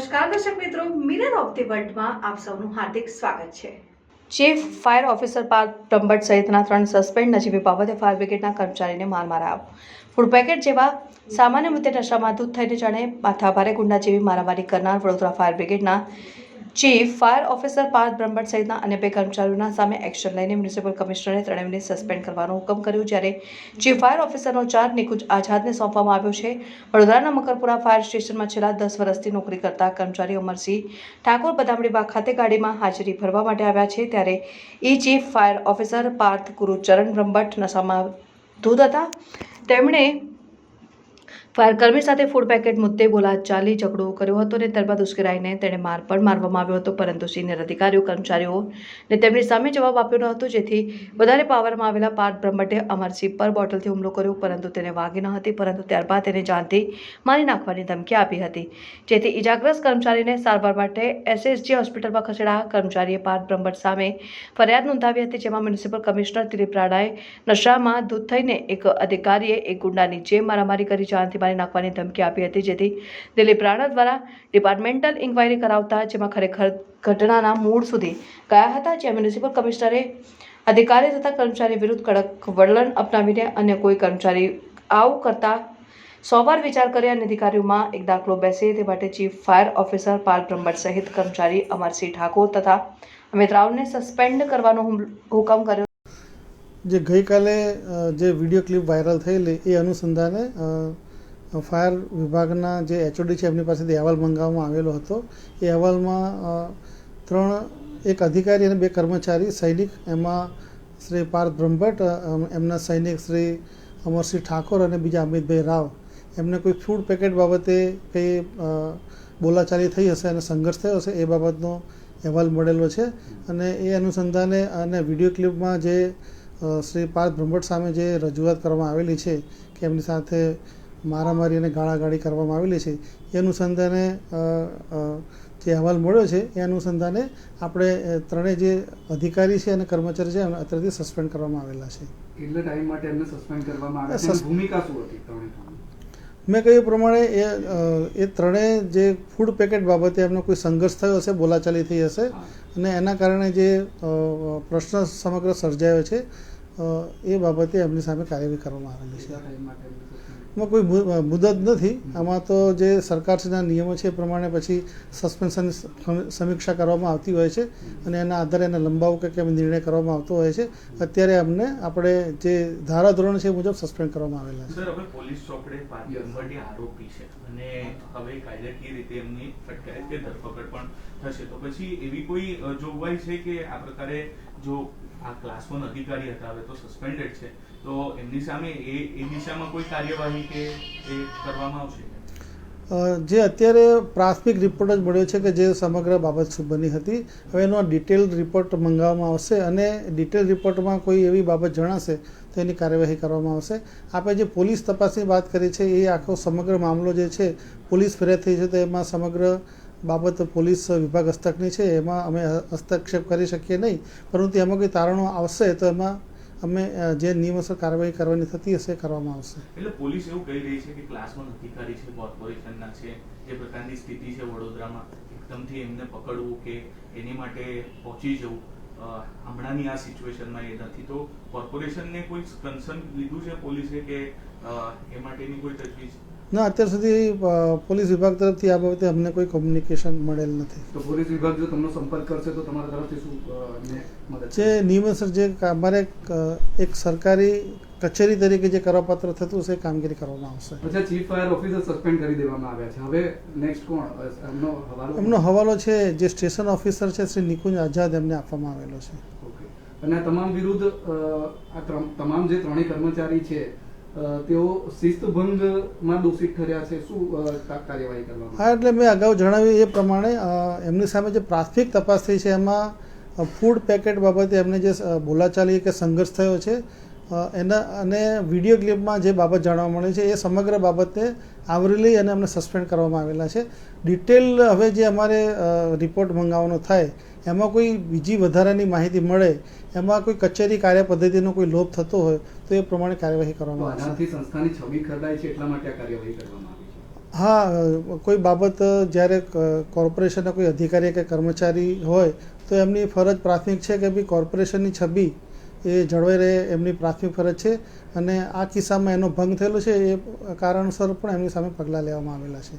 નમસ્કાર દર્શક મિત્રો મિરર ઓફ ધી વર્લ્ડમાં આપ સૌનું હાર્દિક સ્વાગત છે. ચીફ ફાયર ઓફિસર પાર્થ ટંબટ સહિતના ત્રણ સસ્પેન્ડ નજીવી બાબતે ફાયર બ્રિગેડના કર્મચારીને માર મરાયો ફૂડ પેકેટ જેવા સામાન્ય મુદ્દે નશામાં દૂધ થઈને જાણે માથાભારે ગુંડા જેવી મારામારી કરનાર Vadodara fire બ્રિગેડના chief fire officer Parth Brahmbhatt સહિતના અન્ય બે કર્મચારીઓના સામે એક્શન લઈને મ્યુનિસિપલ કમિશનરે ત્રણેયને સસ્પેન્ડ કરવાનો હુકમ કર્યો જ્યારે ચીફ ફાયર ઓફિસરનો ચાર્જ નિકુંજ આઝાદને સોંપવામાં આવ્યો છે. વડોદરાના મકરપુરા ફાયર સ્ટેશનમાં છેલ્લા દસ વર્ષથી નોકરી કરતા કર્મચારી અમરસિંહ ઠાકોર બદામડીબાગ ખાતે ગાડીમાં હાજરી ભરવા માટે આવ્યા છે ત્યારે ઈ chief fire officer Parth Gurucharan Brahmbhatt નશામાં ધૂત હતા, તેમણે ફાયર કર્મી સાથે ફૂડ પેકેટ મુદ્દે બોલાચાલી ઝઘડો કર્યો હતો અને ત્યારબાદ ઉશ્કેરાઈને તેણે માર પણ મારવામાં આવ્યો હતો, પરંતુ સિનિયર અધિકારીઓ કર્મચારીઓને તેમની સામે જવાબ આપ્યો ન હતો, જેથી વધારે પાવરમાં આવેલા પાર્થ બ્રહ્મટે અમરસિંહ પર બોટલથી હુમલો કર્યો, પરંતુ તેને વાગી ન હતી, પરંતુ ત્યારબાદ તેને જાનથી મારી નાખવાની ધમકી આપી હતી, જેથી ઇજાગ્રસ્ત કર્મચારીને સારવાર માટે એસએસજી હોસ્પિટલમાં ખસેડા કર્મચારીએ પાર્થ બ્રહ્મટ સામે ફરિયાદ નોંધાવી હતી, જેમાં મ્યુનિસિપલ કમિશનર દિલીપ રાણાએ નશામાં ધૂત થઈને એક અધિકારીએ એક ગુંડાની જેમ મારામારી કરી, જાનથી મારી નાખવાની ધમકી આપી હતી. જેથી દિલીપ રાણા દ્વારા ડિપાર્ટમેન્ટલ ઇન્ક્વાયરી કરાવતા, જેમાં ખરેખર ઘટનાના મૂળ સુધી ગયા હતા, જ્યાં મ્યુનિસિપલ કમિશનરે અધિકારી તથા કર્મચારી વિરુદ્ધ કડક વલણ અપનાવીને અન્ય કોઈ કર્મચારી આવું કરતા સો વાર વિચાર કર્યા અને અધિકારીઓમાં એક દાખલો બેસે. તે માટે ચીફ ફાયર ઓફિસર પાલ બ્રહ્મટ સહિત કર્મચારી અમરસિંહ ઠાકોર તથા અમિત રાવને સસ્પેન્ડ કરવાનો હુકમ કર્યો. જે ગઈકાલે જે વીડિયો ક્લિપ વાયરલ થયેલી, એ અનુસંધાને ફાયર વિભાગના જે એચઓડી છે, એમની પાસેથી અહેવાલ મંગાવવામાં આવેલો હતો. એ અહેવાલમાં ત્રણ, એક અધિકારી અને બે કર્મચારી, સૈનિક, એમાં શ્રી પાર્થ બ્રહ્મભટ્ટ એમના સૈનિક શ્રી અમરસિંહ ઠાકોર અને બીજા અમિતભાઈ રાવ. એમને કોઈ ફૂડ પેકેટ બાબતે કંઈ બોલાચાલી થઈ હશે અને સંઘર્ષ થયો હશે, એ બાબતનો અહેવાલ મળેલો છે. અને એ અનુસંધાને અને વીડિયો ક્લિપમાં જે શ્રી પાર્થ બ્રહ્મભટ્ટ સામે જે રજૂઆત કરવામાં આવેલી છે, કે એમની સાથે મારામારી અને ગાળાગાળી કરવામાં આવેલી છે. એ અનુસંધાને જે અહેવાલ મળ્યો છે એ અનુસંધાને આપણે ત્રણેય જે અધિકારી છે અને કર્મચારી છે એમને અત્યારથી સસ્પેન્ડ કરવામાં આવેલા છે. કેટલા ટાઈમ માટે એમને સસ્પેન્ડ કરવામાં આવે ભૂમિકા શું હતી મેં કહ્યું પ્રમાણે એ એ ત્રણેય જે ફૂડ પેકેટ બાબતે એમનો કોઈ સંઘર્ષ થયો હશે બોલાચાલી થઈ હશે અને એના કારણે જે પ્રશ્ન સમગ્ર સર્જાયો છે એ બાબતે એમની સામે કાર્યવાહી કરવામાં આવેલી છે. એમાં કોઈ મુદત નથી. આમાં તો જે સરકારશ્રીના નિયમો છે એ પ્રમાણે પછી સસ્પેન્શન સમીક્ષા કરવામાં આવતી હોય છે અને એના આધારે એને લંબાવો કે કેમ નિર્ણય કરવામાં આવતો હોય છે. અત્યારે અમને આપણે જે ધારાધોરણ છે એ મુજબ સસ્પેન્ડ કરવામાં આવેલા છે. સર હવે પોલીસ ચોકડે આરોપી છે અને હવે કાયદાકીય રીતે એમની ફટકારી કે ધરપકડ પણ થશે? તો પછી એવી કોઈ જોગવાઈ છે કે આ પ્રકારે જો આ ક્લાસ અધિકારી હતા, હવે તો સસ્પેન્ડેડ છે, તો એમની સામે એ એ દિશામાં કોઈ કાર્યવાહી કે એ કરવામાં આવશે? જે અત્યારે પ્રાથમિક રિપોર્ટ જ મળ્યો છે કે જે સમગ્ર બાબત બની હતી, હવે એનો ડિટેલ રિપોર્ટ મંગાવવામાં આવશે અને ડિટેલ રિપોર્ટમાં કોઈ એવી બાબત જણાશે, તો એની કાર્યવાહી કરવામાં આવશે. આપણે જે પોલીસ તપાસની વાત કરી છે, એ આખો સમગ્ર મામલો જે છે, પોલીસ ફરિયાદ થઈ છે, તો એમાં સમગ્ર બાબત પોલીસ વિભાગ હસ્તકની છે, એમાં અમે હસ્તક્ષેપ કરી શકીએ નહીં. પરંતુ એમાં કોઈ તારણો આવશે તો એમાં અમે જે નિયમસર કાર્યવાહી કરવાની થતી હશે કરવામાં આવશે. એટલે પોલીસ એવું કહી રહી છે કે ક્લાસમાં અધિકારી છે, કોર્પોરેશનના છે, જે પ્રકારની સ્થિતિ છે વડોદરામાં, એકદમથી એમને પકડવું કે એની માટે પહોંચી જવું હમણાંની આ સિચ્યુએશનમાં એ નથી. તો કોર્પોરેશનને કોઈ કન્સર્ન લીધું છે પોલીસે કે એ માટેની કોઈ તજવીજ? ના અત્યાર સુધી પોલીસ વિભાગ તરફથી આ બાબતે અમને કોઈ કોમ્યુનિકેશન મળેલ નથી. તો પોલીસ વિભાગ જો તમને સંપર્ક કરશે તો તમારા તરફથી શું મદદ જે નિયમસર જે અમારે એક, સરકારી કચેરી તરીકે જે કરવાપાત્ર થતું છે એ કામગીરી કરવામાં આવશે. અચ્છા ચીફ ફાયર ઓફિસર સસ્પેન્ડ કરી દેવામાં આવ્યા છે. હવે નેક્સ્ટ કોણ? એમનો હવાલો? એમનો હવાલો છે જે સ્ટેશન ઓફિસર છે શ્રી નિકુંજ આઝાદ એમને આપવામાં આવેલો છે. ઓકે. અને આ તમામ વિરુદ્ધ આ તમામ જે ત્રણેય કર્મચારી છે તેઓ શિસ્તભંગમાં દોષિત ઠર્યા છે. શું કાર્યવાહી કરવામાં હા, એટલે મેં અગાઉ જણાવ્યું એ પ્રમાણે એમની સામે જે પ્રાથમિક તપાસ થઈ છે, એમાં ફૂડ પેકેટ બાબતે એમને જે બોલાચાલી કે સંઘર્ષ થયો છે એના, અને વીડિયો ક્લિપમાં જે બાબત જાણવા મળે છે, એ સમગ્ર બાબતે આવરી લઈ અને અમને સસ્પેન્ડ કરવામાં આવેલા છે. ડિટેલ હવે જે અમારે રિપોર્ટ મંગાવવાનો થાય એમાં કોઈ બીજી વધારાની માહિતી મળે એમાં કોઈ કચેરી કાર્ય પદ્ધતિનો કોઈ લોપ થતો હોય તો એ પ્રમાણે કાર્યવાહી કરવામાં આવશે સંસ્થાની છબી ખરડાય છે એટલા માટે આ કાર્યવાહી કરવામાં આવી હા કોઈ બાબત જ્યારે કોર્પોરેશનના કોઈ અધિકારી કે કર્મચારી હોય તો એમની ફરજ પ્રાથમિક છે કે ભાઈ કોર્પોરેશનની છબી એ જળવાઈ રહે એમની પ્રાથમિક ફરજ છે અને આ કિસ્સામાં એનો ભંગ થયેલો છે એ કારણસર પણ એમની સામે પગલાં લેવામાં આવેલા છે.